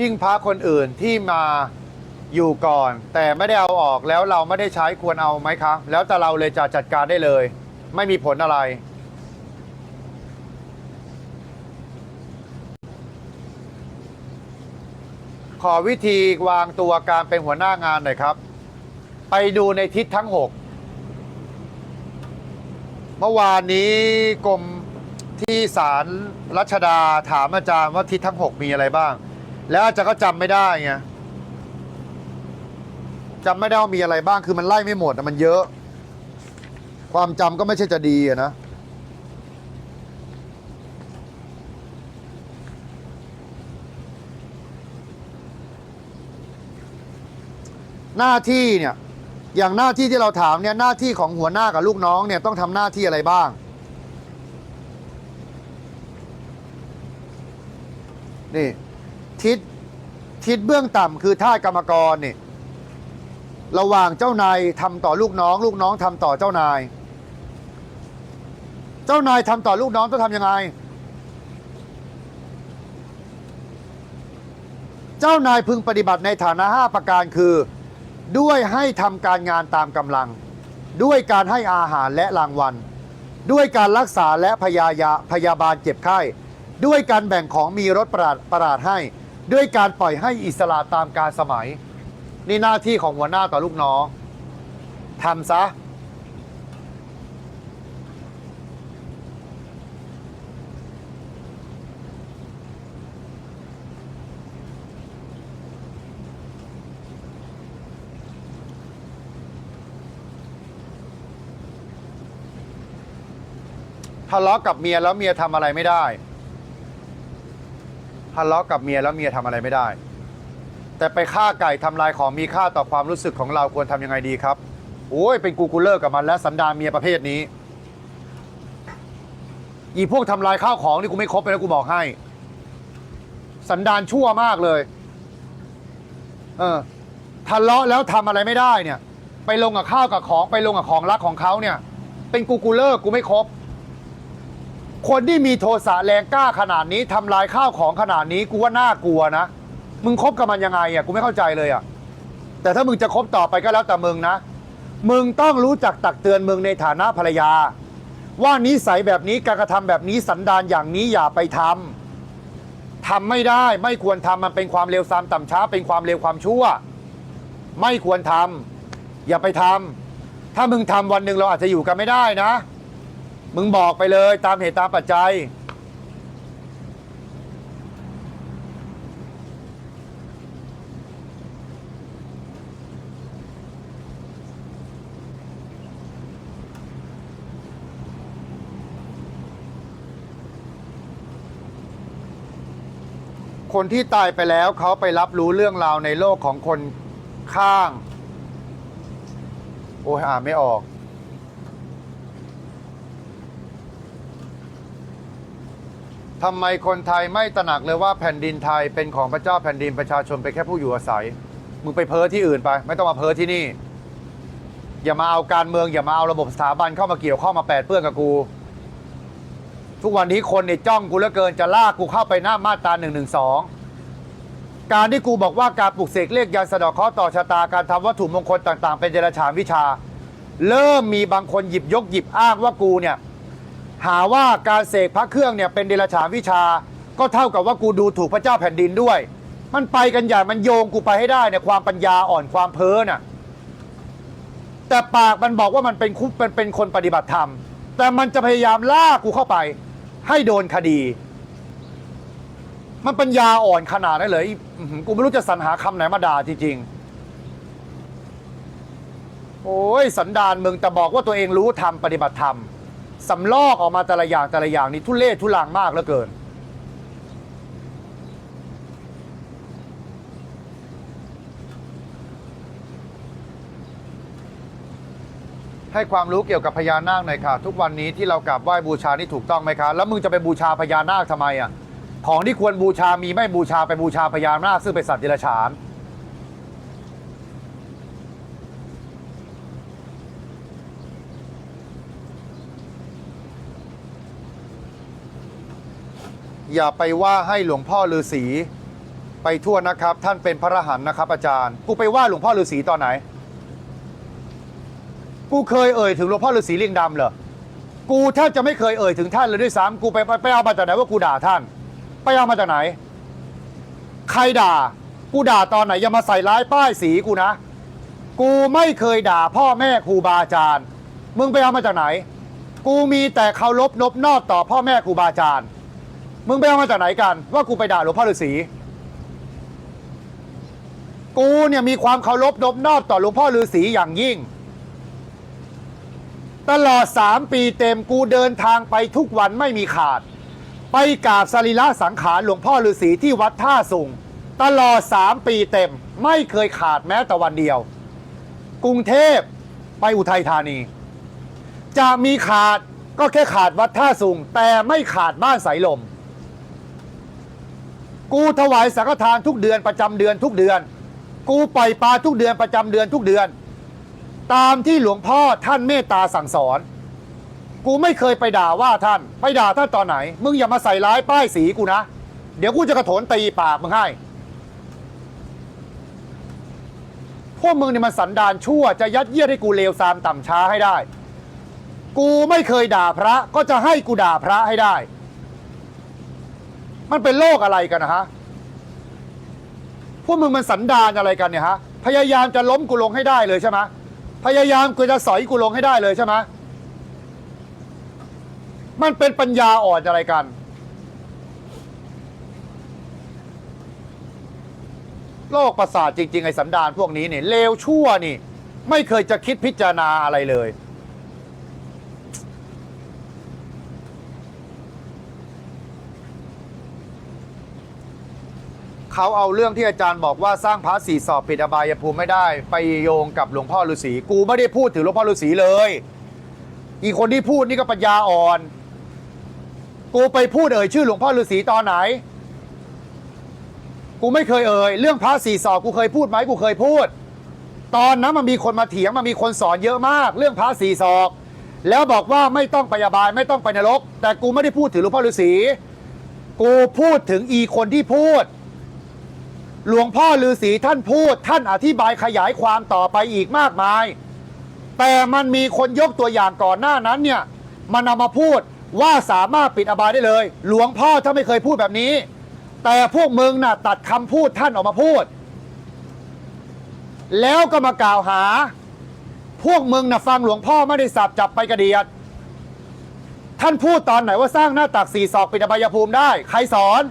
หิ้งพระคนอื่นที่มาอยู่ก่อน แต่ไม่ได้เอาออกแล้วเราไม่ได้ใช้ควรเอาไหมคะ แล้วแต่เราเลยจะจัดการได้เลย ไม่มีผลอะไร ขอวิธีวางตัวการเป็นหัวหน้างานหน่อยครับ ไปดูในทิศทั้ง 6 เมื่อวานนี้กรมที่ศาลรัชดาถามอาจารย์ว่าทิศทั้ง 6 มีอะไรบ้าง แล้วอาจารย์ก็จำไม่ได้ไงจำไม่ได้ว่ามีอะไรบ้างคือมันไล่ไม่หมดอะมันเยอะ ความจำก็ไม่ใช่จะดีอะนะหน้าที่เนี่ยอย่างหน้าที่ที่เราถามเนี่ยหน้าที่ของหัวหน้ากับลูกน้องเนี่ยต้องทำหน้าที่อะไรบ้างนี่ ทิศทิศเบื้องต่ำคือท่ากรรมกรนี่ระหว่างเจ้านายทำต่อลูกน้อง ลูกน้องทำต่อเจ้านาย เจ้านายทำต่อลูกน้องต้องทำยังไง เจ้านายพึงปฏิบัติในฐานะ5ประการคือ ด้วยให้ทำการงานตามกำลัง ด้วยการให้อาหารและรางวัล ด้วยการรักษาและพยายาพยาบาลเจ็บไข้ ด้วยการแบ่งของมีรถประหลาดประหลาดให้ ด้วยการปล่อยให้อิสระตามการสมัย นี่หน้าที่ของหัวหน้าต่อลูกน้องทำซะ ทะเลาะกับเมียแล้วเมียทำอะไรไม่ได้ ทะเลาะกับเมียแล้วเมียทำอะไรไม่ได้ แต่ไปฆ่าไก่ทำลายของมีค่าต่อความรู้สึกของเราควรทำยังไงดีครับโอ้ยเป็นกูกูเลิกกับมันแล้วสันดานเมียประเภทนี้อีพวกทำลายข้าวของนี่กูไม่คบไปแล้วกูบอกให้ สันดานชั่วมากเลย เออทะเลาะแล้วทำอะไรไม่ได้เนี่ย ไปลงกับข้าวกับของไปลงกับของรักของเขาเนี่ย เป็นกูกูเลิกกูไม่คบ คนที่มีโทสะแรงกล้าขนาดนี้ทำลายข้าวของขนาดนี้กูว่าน่ากลัวนะ มึงคบกับมันยังไงอะกูไม่เข้าใจเลยอะแต่ถ้ามึงจะคบต่อไปก็แล้วแต่มึงนะ มึงต้องรู้จักตักเตือนมึงในฐานะภรรยา ว่านิสัยแบบนี้การกระทำแบบนี้สันดานอย่างนี้อย่าไปทำทำไม่ได้ไม่ควรทำมันเป็นความเร็วซามต่ำช้า เป็นความเร็วความชั่ว ไม่ควรทำอย่าไปทำถ้ามึงทำวันหนึ่งเราอาจจะอยู่กันไม่ได้นะ มึงบอกไปเลยตามเหตุตามปัจจัย คนที่ตายไปแล้วเขาไปรับรู้เรื่องราวในโลกของคนข้าง โอ้ยอ่านไม่ออก ทำไมคนไทยไม่ตระหนักเลยว่าแผ่นดินไทยเป็นของพระเจ้าแผ่นดินประชาชนเป็นแค่ผู้อยู่อาศัย มึงไปเพ้อที่อื่นไป ไม่ต้องมาเพ้อที่นี่ อย่ามาเอาการเมืองอย่ามาเอาระบบสถาบันเข้ามาเกี่ยวข้องมาแปดเปื้อนกับกู ทุกวันนี้คนเนี่ยจ้องกูเหลือเกินจะลากกูเข้าไปหน้ามาตรา1นึการที่กูบอกว่าการปลุกเสกเลขยันสะเดอกเคราะห์ต่อชะตาการทำวัตถุมงคลต่าง ๆ เป็นเดรัจฉานวิชา เริ่มมีบางคนหยิบยกหยิบอ้างว่ากูเนี่ย หาว่าการเสกพระเครื่องเนี่ยเป็นเดรัจฉานวิชา ก็เท่ากับว่ากูดูถูกพระเจ้าแผ่นดินด้วย มันไปกันใหญ่มันโยงกูไปให้ได้เนี่ยความปัญญาอ่อนความเพ้อน่ะแต่ปากมันบอกว่ามันเป็นคุปเป็นเป็นคนปฏิบัติธรรม แต่มันจะพยายามลากกูเข้าไป ให้โดนคดี มันปัญญาอ่อนขนาดนั้นเลยกูไม่รู้จะสรรหาคำไหนมาด่าจริงๆโอ้ยสันดานมึงแต่บอกว่าตัวเองรู้ทำปฏิบัติธรรม สำลอกออกมาแต่ละอย่างแต่ละอย่างนี่ทุเล่ทุลังมากเหลือเกิน ให้ความรู้เกี่ยวกับพญานาคหน่อยค่ะ ทุกวันนี้ที่เรากราบไหว้บูชานี่ถูกต้องไหมคะแล้วมึงจะไปบูชาพญานาคทำไมอะของที่ควรบูชามีไม่บูชาไปบูชาพญานาคซึ่งเป็นสัตว์เดรัจฉาน อย่าไปว่าให้หลวงพ่อฤาษีไปทั่วนะครับ ท่านเป็นพระอรหันต์นะครับ อาจารย์ กูไปว่าหลวงพ่อฤาษีตอนไหน กูเคยเอ่ยถึงหลวงพ่อฤาษีเลิงดำเหรอกูแทบจะไม่เคยเอ่ยถึงท่านเลยด้วยซ้ำกูไปไปไปเอามาจากไหนว่ากูด่าท่าน ไปเอามาจากไหน ใครด่า กูด่าตอนไหนอย่ามาใส่ร้ายป้ายสีกูนะ กูไม่เคยด่าพ่อแม่ครูบาอาจารย์ มึงไปเอามาจากไหน กูมีแต่เคารพนบนอบต่อพ่อแม่ครูบาอาจารย์ มึงไปเอามาจากไหนกัน ว่ากูไปด่าหลวงพ่อฤาษีกูเนี่ยมีความเคารพนบนอบต่อหลวงพ่อฤาษีอย่างยิ่ง ตลอดสามปีเต็มกูเดินทางไปทุกวันไม่มีขาด ไปกราบสรีระสังขารหลวงพ่อฤาษีที่วัดท่าสุงตลอดสามปีเต็มไม่เคยขาดแม้แต่วันเดียว กรุงเทพไปอุทัยธานี จะมีขาดก็แค่ขาดวัดท่าสุงแต่ไม่ขาดบ้านสายลม กูถวายสังฆทานทุกเดือนประจำเดือนทุกเดือน กูปล่อยปลาทุกเดือนประจำเดือนทุกเดือน ตามที่หลวงพ่อท่านเมตตาสั่งสอน กูไม่เคยไปด่าว่าท่าน ไปด่าท่านตอนไหน มึงอย่ามาใส่ร้ายป้ายสีกูนะ เดี๋ยวกูจะกระโถนตีปากมึงให้ พวกมึงเนี่ยมันสันดานชั่วจะยัดเยียดให้กูเลวซามต่ำช้าให้ได้ กูไม่เคยด่าพระก็จะให้กูด่าพระให้ได้ มันเป็นโลกอะไรกันนะฮะ พวกมึงมันสันดานอะไรกันเนี่ยฮะ พยายามจะล้มกูลงให้ได้เลยใช่ไหมพยายามกูจะสอยกูลงให้ได้เลยใช่ไหมมันเป็นปัญญาอ่อนอะไรกัน โลกประสาทจริง ๆ ไอ้สันดานพวกนี้เนี่ยเลวชั่วนี่ ไม่เคยจะคิดพิจารณาอะไรเลย เขาเอาเรื่องที่อาจารย์บอกว่าสร้างพระสี่สอบปิดอบายภูมิไม่ได้ ไปโยงกับหลวงพ่อฤาษีกูไม่ได้พูดถึงหลวงพ่อฤาษีเลย อีกคนที่พูดนี่ก็ปัญญาอ่อน กูไปพูดเอ่ยชื่อหลวงพ่อฤาษีตอนไหน กูไม่เคยเอ่ยเรื่องพระสี่สอบกูเคยพูดไหมกูเคยพูด ตอนนั้นมันมีคนมาเถียงมันมีคนสอนเยอะมาก เรื่องพระสี่ศอกแล้วบอกว่าไม่ต้องไปอบายไม่ต้องไปนรก แต่กูไม่ได้พูดถึงหลวงพ่อฤาษีกูพูดถึงอีคนที่พูด หลวงพ่อฤาษีท่านพูด ท่านอธิบายขยายความต่อไปอีกมากมาย แต่มันมีคนยกตัวอย่างก่อนหน้านั้นเนี่ยมันเอามาพูดว่าสามารถปิดอบายได้เลย หลวงพ่อถ้าไม่เคยพูดแบบนี้ แต่พวกมึงน่ะตัดคำพูดท่านออกมาพูด แล้วก็มากล่าวหา พวกมึงน่ะฟังหลวงพ่อไม่ได้สับจับไปกระเดียดท่านพูดตอนไหนว่าสร้างหน้าตักสี่ศอกปิดอบายภูมิได้ ใครสอน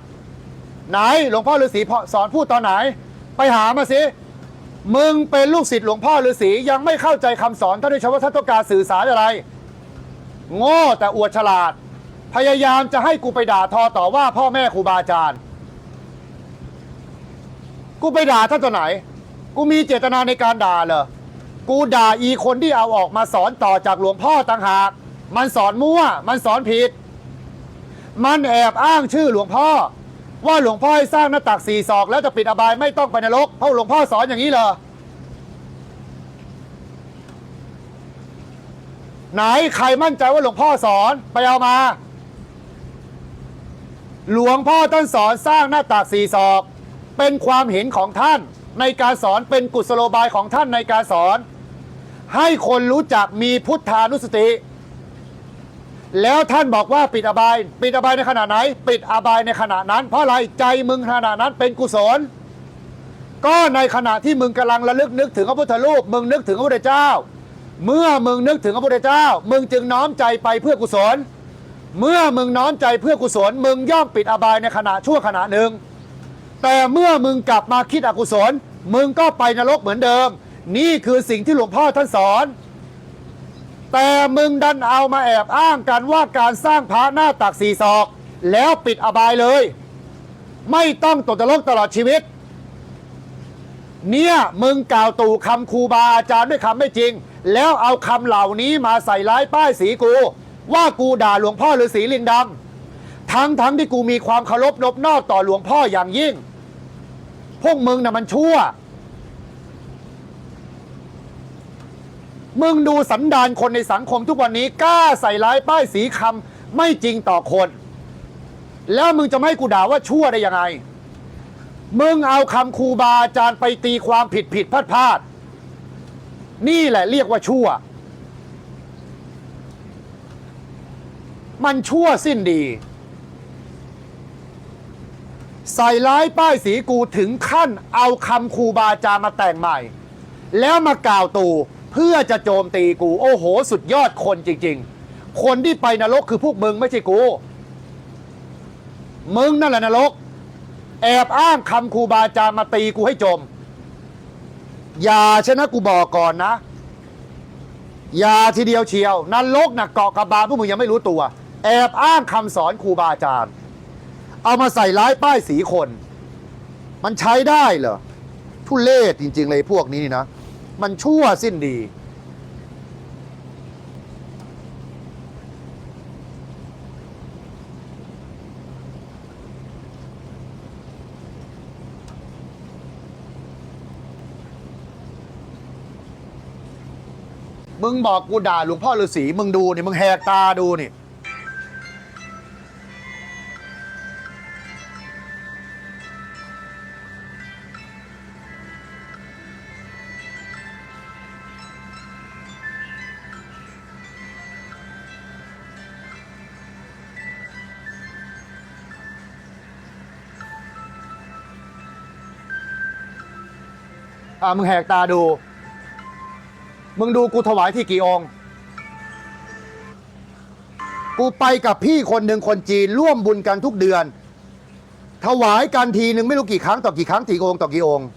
ไหนหลวงพ่อฤาษีสอนพูดตอนไหน ไปหามาสิมึงเป็นลูกศิษย์หลวงพ่อฤาษียังไม่เข้าใจคำสอนท่านด้วยว่าท่านต้องการสื่อสารอะไร โง่แต่อวดฉลาด พยายามจะให้กูไปด่าทอต่อว่าพ่อแม่ครูบาอาจารย์ กูไปด่าท่านตัวไหน กูมีเจตนาในการด่าเหรอกูด่าอีคนที่เอาออกมาสอนต่อจากหลวงพ่อต่างหาก มันสอนมั่ว มันสอนผิด มันแอบอ้างชื่อหลวงพ่อ ว่าหลวงพ่อให้สร้างหน้าตักสี่ศอก แล้วจะปิดอบายไม่ต้องไปนรกเพราะหลวงพ่อสอนอย่างนี้เหรอไหนใครมั่นใจว่าหลวงพ่อสอนไปเอามา หลวงพ่อท่านสอนสร้างหน้าตากสี่ศอก เป็นความเห็นของท่านในการสอนเป็นกุศโลบายของท่านในการสอน ให้คนรู้จักมีพุทธานุสติ แล้วท่านบอกว่าปิดอบาย ปิดอบายในขณะไหน ปิดอบายในขณะนั้น เพราะอะไรใจมึงขณะนั้นเป็นกุศล ก็ในขณะที่มึงกำลังระลึกนึกถึงพระพุทธรูปมึงนึกถึงพระพุทธเจ้า เมื่อมึงนึกถึงพระพุทธเจ้า มึงจึงน้อมใจไปเพื่อกุศล เมื่อมึงน้อมใจเพื่อกุศล มึงย่อมปิดอบายในขณะชั่วขณะหนึ่ง แต่เมื่อมึงกลับมาคิดอกุศล มึงก็ไปนรกเหมือนเดิม นี่คือสิ่งที่หลวงพ่อท่านสอน แต่มึงดันเอามาแอบอ้างกันว่าการสร้างพระหน้าตักสีศอก แล้วปิดอบายเลย ไม่ต้องตกนรกตลอดชีวิต เนี่ยมึงกล่าวตู่คำครูบาอาจารย์ด้วยคำไม่จริง แล้วเอาคำเหล่านี้มาใส่ร้ายป้ายสีกู ว่ากูด่าหลวงพ่อฤาษีลิงดำทั้งทั้งที่กูมีความเคารพนบนอบต่อหลวงพ่ออย่างยิ่ง พวกมึงน่ะมันชั่ว มึงดูสันดานคนในสังคมทุกวันนี้กล้าใส่ร้ายป้ายสีคำไม่จริงต่อคน แล้วมึงจะไม่ให้กูด่าว่าชั่วได้ยังไง มึงเอาคำครูบาอาจารย์ไปตีความผิดผิดพลาดพลาดนี่แหละเรียกว่าชั่ว มันชั่วสิ้นดี ใส่ร้ายป้ายสีกูถึงขั้นเอาคำครูบาอาจารย์มาแต่งใหม่ แล้วมากล่าวตู เพื่อจะโจมตีกู โอ้โห สุดยอดคนจริง ๆ คนที่ไปนรกคือพวกมึงไม่ใช่กู มึงนั่นแหละนรก แอบอ้างคำครูบาอาจารย์มาตีกูให้จม อย่าชนะกูบอกก่อนนะ อย่าทีเดียวเชียวนรกน่ะเกาะกระบาลพวกมึงยังไม่รู้ตัว แอบอ้างคำสอนครูบาอาจารย์ เอามาใส่ร้ายป้ายสีคน มันใช้ได้เหรอทุเลศจริง ๆ เลยพวกนี้นี่นะ มันชั่วสิ้นดี มึงบอกกูด่าหลวงพ่อฤาษีมึงดูนี่ มึงแหกตาดูนี่ อ่ามึงแหกตาดู มึงดูกูถวายที่กี่องค์ กูไปกับพี่คนหนึ่งคนจีนร่วมบุญกันทุกเดือน ถวายกันทีหนึ่งไม่รู้กี่ครั้งต่อกี่ครั้งกี่องค์ต่อกี่องค์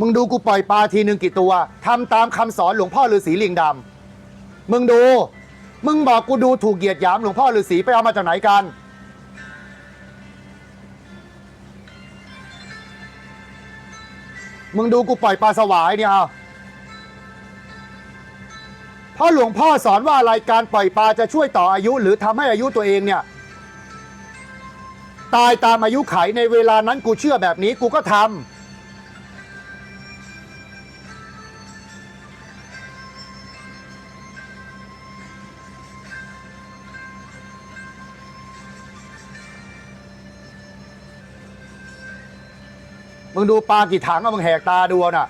มึงดูกูปล่อยปลาทีหนึ่งกี่ตัวทำตามคำสอนหลวงพ่อฤาษีลิงดำมึงดู มึงบอกกูดูถูกเหยียดหยามหลวงพ่อฤาษีไปเอามาจากไหนกัน มึงดูกูปล่อยปลาสวายเนี่ยเอาเพราะหลวงพ่อสอนว่าอะไรการปล่อยปลาจะช่วยต่ออายุ หรือทำให้อายุตัวเองเนี่ย ตายตามอายุไขในเวลานั้นกูเชื่อแบบนี้กูก็ทำ มึงดูปลากี่ถังอามึงแหกตาดูเอาน่ะ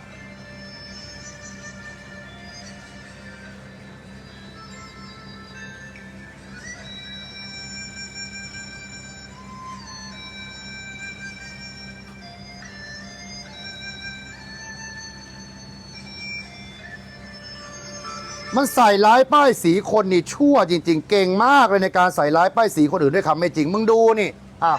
มันใส่ร้ายป้ายสีคนนี่ชั่วจริง ๆ เก่งมากเลยในการใส่ร้ายป้ายสีคนอื่นด้วยคำไม่จริง มึงดูนี่อะ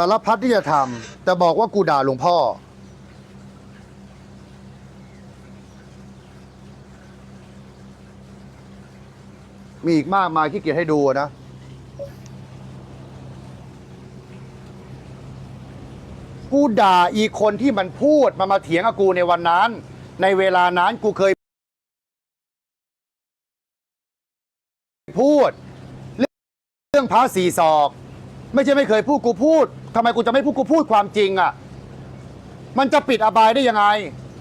สารพัดที่จะทำแต่บอกว่ากูด่าหลวงพ่อ มีอีกมากมายที่เกียจให้ดูนะกูด่าอีกคนที่มันพูดมามาเถียงกับกูในวันนั้น ในเวลานั้นกูเคยพูด เรื่องเรื่องพระสี่ศอก ไม่ใช่ไม่เคยพูดกูพูดทำไมกูจะไม่พูดกูพูดความจริงอะ่ะ มันจะปิดอบายได้ยังไง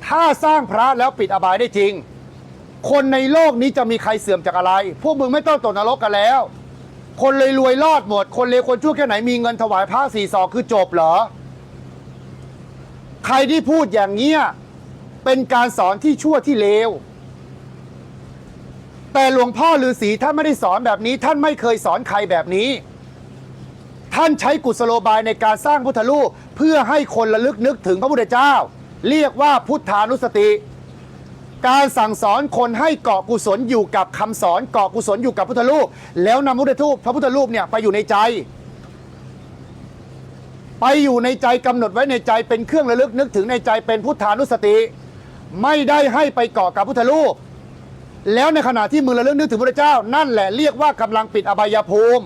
ถ้าสร้างพระแล้วปิดอบายได้จริง คนในโลกนี้จะมีใครเสื่อมจากอะไร พวกมึงไม่ต้องตกนรกกันแล้ว คนเลยรวยรอดหมด คนเลวคนชั่วแค่ไหนมีเงินถวายพระสี่ศอกคือจบเหรอ ใครที่พูดอย่างเงี้ยเป็นการสอนที่ชั่วที่เลว แต่หลวงพ่อฤาษีท่านไม่ได้สอนแบบนี้ ท่านไม่เคยสอนใครแบบนี้ ท่านใช้กุศโลบายในการสร้างพุทธรูปเพื่อให้คนระลึกนึกถึงพระพุทธเจ้า เรียกว่าพุทธานุสติ การสั่งสอนคนให้เกาะกุศลอยู่กับคำสอนเกาะกุศลอยู่กับพุทธรูปแล้วนำพุทธรูปพระพุทธรูปเนี่ยไปอยู่ในใจ ไปอยู่ในใจกำหนดไว้ในใจเป็นเครื่องระลึกนึกถึงในใจเป็นพุทธานุสติ ไม่ได้ให้ไปเกาะกับพุทธรูปแล้วในขณะที่มึงระลึกนึกถึงพระเจ้า นั่นแหละเรียกว่ากำลังปิดอบายภูมิ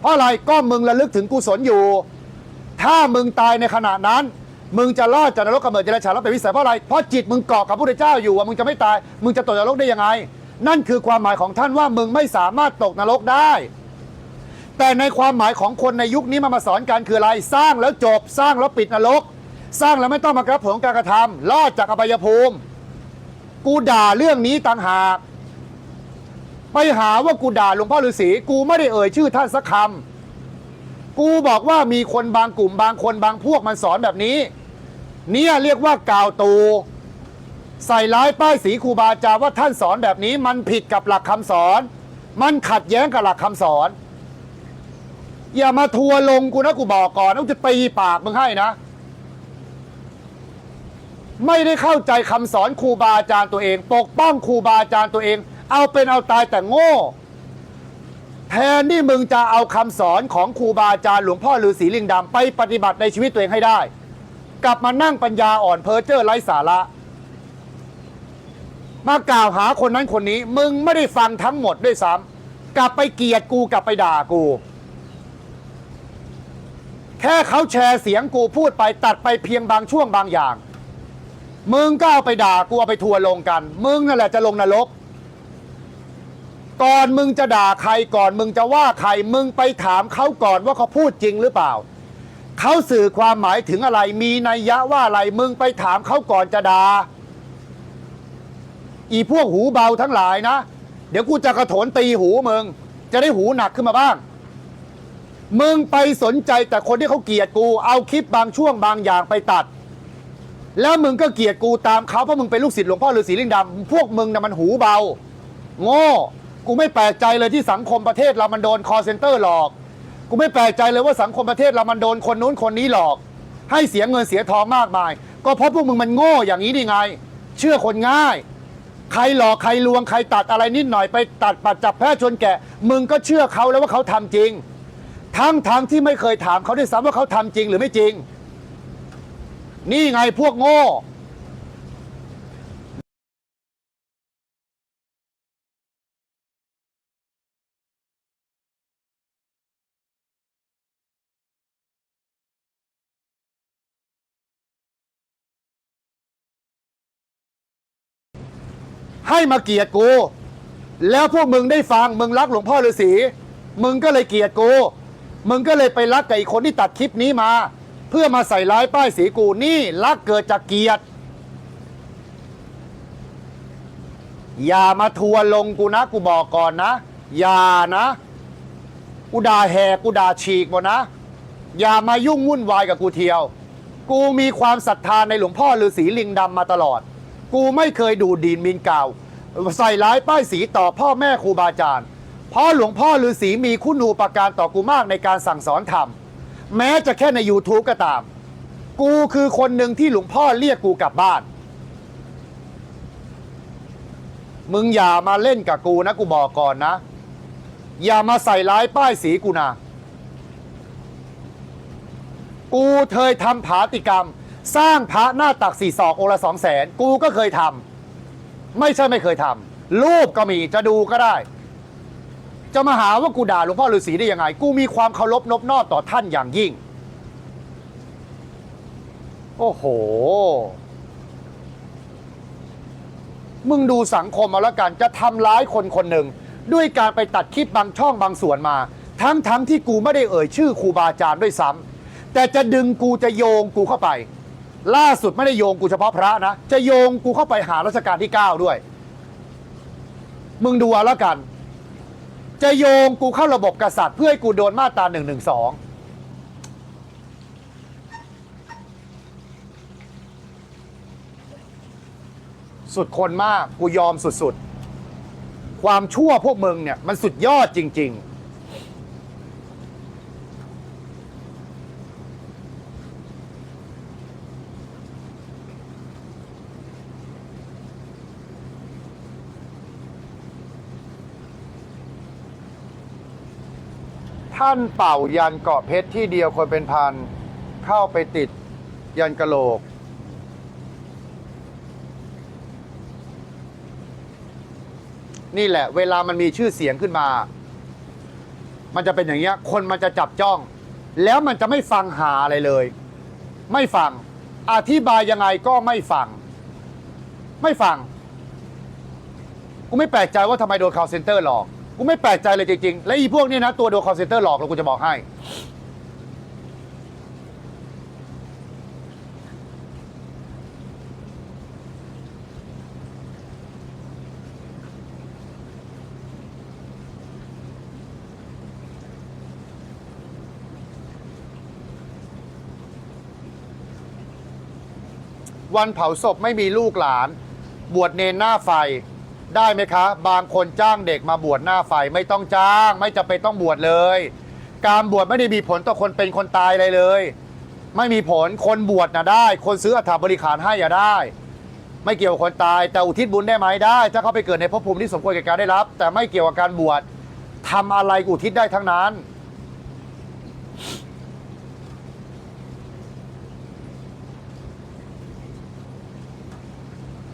เพราะอะไรก็มึงระลึกถึงกุศลอยู่ ถ้ามึงตายในขณะนั้น มึงจะรอดจากนรกกำเนิดเจริญชาติแล้วเป็นวิสัยเพราะอะไรเพราะจิตมึงเกาะกับพระพุทธเจ้าอยู่อะมึงจะไม่ตาย มึงจะตกนรกได้ยังไง นั่นคือความหมายของท่านว่ามึงไม่สามารถตกนรกได้ แต่ในความหมายของคนในยุคนี้มันมาสอนกันคืออะไรสร้างแล้วจบสร้างแล้วปิดนรก สร้างแล้วไม่ต้องมากรับผลของการกระทำรอดจากอบายภูมิ กูด่าเรื่องนี้ต่างหาก ไปหาว่ากูด่าหลวงพ่อฤาษีกูไม่ได้เอ่ยชื่อท่านสักคำกูบอกว่ามีคนบางกลุ่มบางคนบางพวกมันสอนแบบนี้ เนี่ยเรียกว่ากล่าวตู ใส่ร้ายป้ายสีครูบาอาจารย์ว่าท่านสอนแบบนี้ มันผิดกับหลักคำสอน มันขัดแย้งกับหลักคำสอน อย่ามาทัวลงกูนะกูบอกก่อนนะกูจะตีปากมึงให้นะไม่ได้เข้าใจคำสอนครูบาอาจารย์ตัวเอง ปกป้องครูบาอาจารย์ตัวเอง เอาเป็นเอาตายแต่โง่ แทนที่มึงจะเอาคำสอนของครูบาอาจารย์หลวงพ่อฤาษีลิงดำไปปฏิบัติในชีวิตตัวเองให้ได้ กลับมานั่งปัญญาอ่อนเพอเจอร์ไร้สาระ มากล่าวหาคนนั้นคนนี้ มึงไม่ได้ฟังทั้งหมดด้วยซ้ำกลับไปเกลียดกูกลับไปด่ากู แค่เขาแชร์เสียงกูพูดไปตัดไปเพียงบางช่วงบางอย่าง มึงก็เอาไปด่ากูเอาไปทัวร์ลงกัน มึงนั่นแหละจะลงนรก ก่อนมึงจะด่าใครก่อนมึงจะว่าใครมึงไปถามเขาก่อนว่าเขาพูดจริงหรือเปล่า เขาสื่อความหมายถึงอะไรมีนัยยะว่าอะไรมึงไปถามเขาก่อนจะด่าอีพวกหูเบาทั้งหลายนะ เดี๋ยวกูจะกระโถนตีหูมึง จะได้หูหนักขึ้นมาบ้าง มึงไปสนใจแต่คนที่เขาเกลียดกู เอาคลิปบางช่วงบางอย่างไปตัด แล้วมึงก็เกลียดกูตามเขาเพราะมึงเป็นลูกศิษย์หลวงพ่อฤาษีลิงดำพวกมึงน่ะมันหูเบา โง่ กูไม่แปลกใจเลยที่สังคมประเทศเรามันโดนคอเซ็นเตอร์หลอก กูไม่แปลกใจเลยว่าสังคมประเทศเรามันโดนคนนู้นคนนี้หลอก ให้เสียเงินเสียทองมากมาย ก็เพราะพวกมึงมันโง่อย่างนี้นี่ไง เชื่อคนง่าย ใครหลอกใครลวงใครตัดอะไรนิดหน่อยไปตัดปัดจับแพ้ชนแกะ มึงก็เชื่อเขาแล้วว่าเขาทำจริง ทั้งทั้งที่ไม่เคยถามเขาด้วยซ้ำว่าเขาทำจริงหรือไม่จริง นี่ไงพวกโง่ ให้มาเกลียดกู แล้วพวกมึงได้ฟังมึงรักหลวงพ่อฤาษีมึงก็เลยเกลียดกู มึงก็เลยไปรักกับไอ้คนที่ตัดคลิปนี้มา เพื่อมาใส่ร้ายป้ายสีกูนี่รักเกิดจากเกลียดอย่ามาทัวลงกูนะกูบอกก่อนนะ อย่านะ กูด่าแหกกูด่าฉีกหมดนะ อย่ามายุ่งวุ่นวายกับกูเทียว กูมีความศรัทธาในหลวงพ่อฤาษีลิงดำมาตลอด กูไม่เคยดูดีนมินกล่าว ใส่ร้ายป้ายสีต่อพ่อแม่ครูบาอาจารย์เพราะหลวงพ่อฤาษีมีคุณูปการต่อกูมากในการสั่งสอนธรรม แม้จะแค่ใน YouTube ก็ตาม กูคือคนหนึ่งที่หลวงพ่อเรียกกูกลับบ้าน มึงอย่ามาเล่นกับกูนะกูบอกก่อนนะ อย่ามาใส่ร้ายป้ายสีกูนะ กูเคยทำผาติกรรม สร้างพระหน้าตักสี่ศอกโอละสองแสนกูก็เคยทำไม่ใช่ไม่เคยทำรูปก็มีจะดูก็ได้ จะมาหาว่ากูด่าหลวงพ่อฤาษีได้ยังไง กูมีความเคารพนบนอบต่อท่านอย่างยิ่ง โอ้โห มึงดูสังคมเอาละกัน จะทำร้ายคนคนหนึ่ง ด้วยการไปตัดคลิปบางช่องบางส่วนมา ทั้งทั้งที่กูไม่ได้เอ่ยชื่อครูบาอาจารย์ด้วยซ้ำแต่จะดึงกูจะโยงกูเข้าไป ล่าสุดไม่ได้โยงกูเฉพาะพระนะ จะโยงกูเข้าไปหารัชกาลที่ 9 ด้วย มึงดูเอาละกัน จะโยงกูเข้าระบบกษัตริย์ เพื่อให้กูโดนมาตรา1นึสุดคนมากกูยอมสุดๆ ความชั่วพวกมึงเนี่ย มันสุดยอดจริง ๆ ท่านเป่ายันเกาะเพชรที่เดียวคนเป็นพัน เข้าไปติดยันกะโหลก นี่แหละ เวลามันมีชื่อเสียงขึ้นมา มันจะเป็นอย่างเงี้ย คนมันจะจับจ้อง แล้วมันจะไม่ฟังหาอะไรเลย ไม่ฟัง อธิบายยังไงก็ไม่ฟัง ไม่ฟัง กูไม่แปลกใจว่าทำไมโดน call center หลอก กูไม่แปลกใจเลยจริงๆ และอีพวกเนี้นะ ตัวโดน call center หลอกแล้วกูจะบอกให้ วันเผาศพไม่มีลูกหลาน บวชเนนหน้าไฟ ได้ไหมคะ บางคนจ้างเด็กมาบวชหน้าไฟไม่ต้องจ้าง ไม่จำเป็นต้องบวชเลย การบวชไม่ได้มีผลต่อคนเป็นคนตายอะไรเลย ไม่มีผลคนบวชนะได้ คนซื้ออัฐบริขารให้อย่าได้ ไม่เกี่ยวกับคนตายแต่อุทิศบุญได้ไหมได้ ถ้าเขาไปเกิดในภพภูมิที่สมควรแก่การได้รับ แต่ไม่เกี่ยวกับการบวชทำอะไรอุทิศได้ทั้งนั้น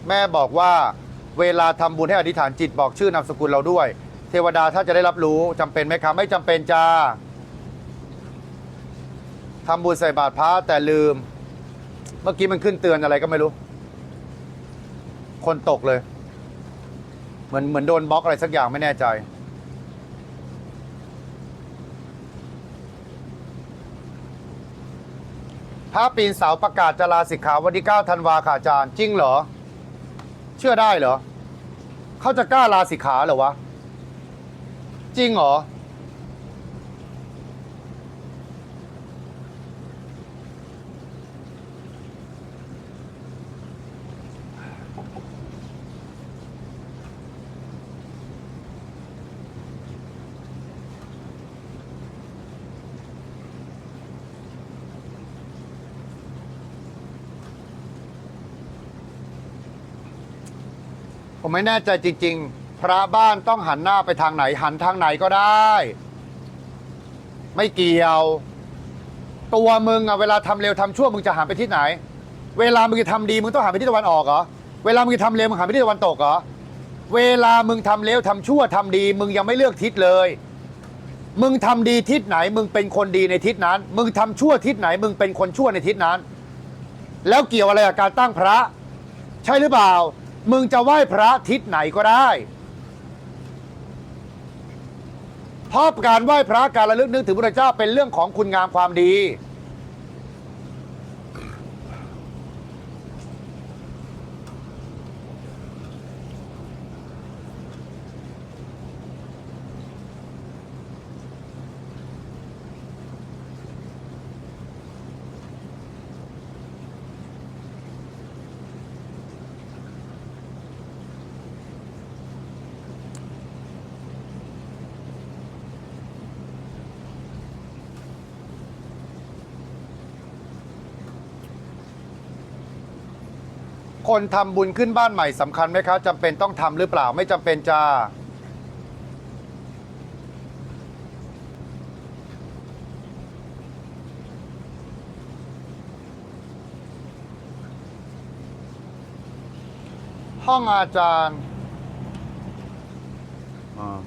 แม่บอกว่า เวลาทำบุญให้อธิษฐานจิตบอกชื่อนามสกุลเราด้วย เทวดาถ้าจะได้รับรู้จำเป็นไหมคะไม่จำเป็นจ้าทำบุญใส่บาตรพระแต่ลืม เมื่อกี้มันขึ้นเตือนอะไรก็ไม่รู้ คนตกเลย เหมือนเหมือนโดนบล็อกอะไรสักอย่างไม่แน่ใจพระปีนเสาประกาศจลาสิกขาวันที่9ธันวาค่ะอาจารย์ จริงเหรอ เชื่อได้เหรอ เขาจะกล้าลาสิกขาเหรอวะ จริงเหรอ ผมไม่แน่ใจจริง ๆ พระบ้านต้องหันหน้าไปทางไหน หันทางไหนก็ได้ ไม่เกี่ยว ตัวมึงอะเวลาทำเร็วทำชั่วมึงจะหันไปทิศไหน เวลามึงจะทำดีมึงต้องหันไปทิศตะวันออกเหรอเวลามึงจะทำเร็วมึงหันไปทิศตะวันตกเหรอเวลามึงทำเร็วทำชั่วทำดี มึงยังไม่เลือกทิศเลย มึงทำดีทิศไหน มึงเป็นคนดีในทิศนั้น มึงทำชั่วทิศไหน มึงเป็นคนชั่วในทิศนั้น แล้วเกี่ยวอะไรกับการตั้งพระ ใช่หรือเปล่า มึงจะไหว้พระทิศไหนก็ได้เพราะการไหว้พระการระลึกนึกถึงพระเจ้าเป็นเรื่องของคุณงามความดี คนทำบุญขึ้นบ้านใหม่สำคัญไหมครับจำเป็นต้องทำหรือเปล่าไม่จำเป็นจ้าห้องอาจารย์อ่า